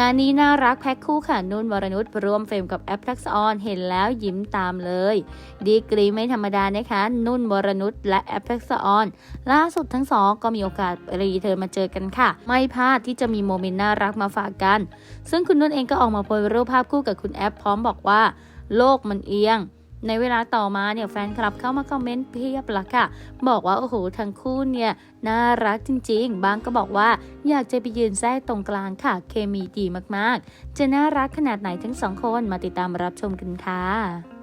งานนี้น่ารักแพ็คคู่ค่ะนุ่นวรนุชร่วมเฟรมกับแอปทักษออนเห็นแล้วยิ้มตามเลย ดีกรีไม่ธรรมดานะคะ นุ่นวรนุชและแอปทักษออนล่าสุดทั้งสองก็มีโอกาสรีเทิร์นมาเจอกันค่ะ ไม่พลาดที่จะมีโมเมนต์น่ารักมาฝากกัน ซึ่งคุณนุ่นเองก็ออกมาโพสรูปภาพคู่กับคุณแอปพร้อมบอกว่า โลกมันเอียง ในเวลาต่อมาเนี่ยแฟนคลับเข้ามาคอมเมนต์เพียบละค่ะ บอกว่า โอ้โห ทั้งคู่เนี่ย น่ารักจริงๆ บางก็บอกว่าอยากจะไปยืนแท้ตรงกลางค่ะ เคมีดีมากๆ จะน่ารักขนาดไหนทั้งสองคนมาติดตามรับชมกันค่ะ